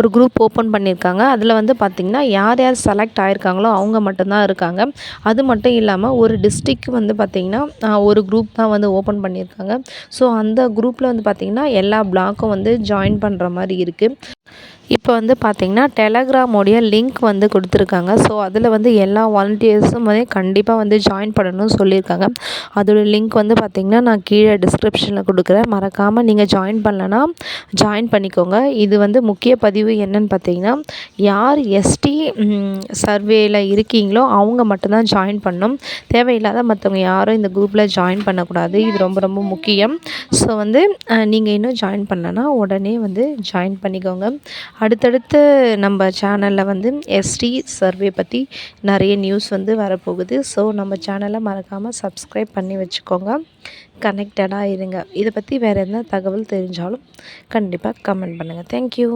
ஒரு group open பண்ணியிருக்காங்க. அதில் வந்து பார்த்திங்கன்னா யார் யார் செலக்ட் ஆகிருக்காங்களோ அவங்க மட்டும்தான் இருக்காங்க. அது மட்டும் இல்லாமல் ஒரு டிஸ்ட்ரிக் வந்து பார்த்திங்கன்னா ஒரு குரூப் தான் வந்து ஓப்பன் பண்ணியிருக்காங்க. ஸோ அந்த குரூப்பில் வந்து பார்த்திங்கன்னா எல்லா பிளாக்கும் வந்து ஜாயின் பண்ணுற மாதிரி இருக்குது இப்போ வந்து பார்த்திங்கன்னா டெலகிராமோடைய லிங்க் வந்து கொடுத்துருக்காங்க. ஸோ அதில் வந்து எல்லா வாலண்டியர்ஸும் வந்து கண்டிப்பாக வந்து ஜாயின் பண்ணணும்னு சொல்லியிருக்காங்க. அதோட லிங்க் வந்து பார்த்திங்கன்னா நான் கீழே டிஸ்கிரிப்ஷனில் கொடுக்குறேன். மறக்காமல் நீங்கள் ஜாயின் பண்ணலன்னா ஜாயின் பண்ணிக்கோங்க. இது வந்து முக்கிய பதிவு என்னன்னு பார்த்தீங்கன்னா யார் எஸ்டி சர்வேயில் இருக்கீங்களோ அவங்க மட்டும்தான் ஜாயின் பண்ணணும் தேவையில்லாத மற்றவங்க யாரும் இந்த குரூப்பில் ஜாயின் பண்ணக்கூடாது. இது ரொம்ப ரொம்ப முக்கியம். ஸோ வந்து நீங்கள் இன்னும் ஜாயின் பண்ணலன்னா உடனே வந்து ஜாயின் பண்ணிக்கோங்க. அடுத்தடுத்து நம்ம சேனலில் வந்து எஸ்டி சர்வே பற்றி நிறைய நியூஸ் வந்து வரப்போகுது. ஸோ நம்ம சேனலை மறக்காமல் சப்ஸ்கிரைப் பண்ணி வச்சுக்கோங்க. கனெக்டடாக இருங்க. இதை பற்றி வேறு எந்த தகவல் தெரிஞ்சாலும் கண்டிப்பாக கமெண்ட் பண்ணுங்கள் தேங்க்யூ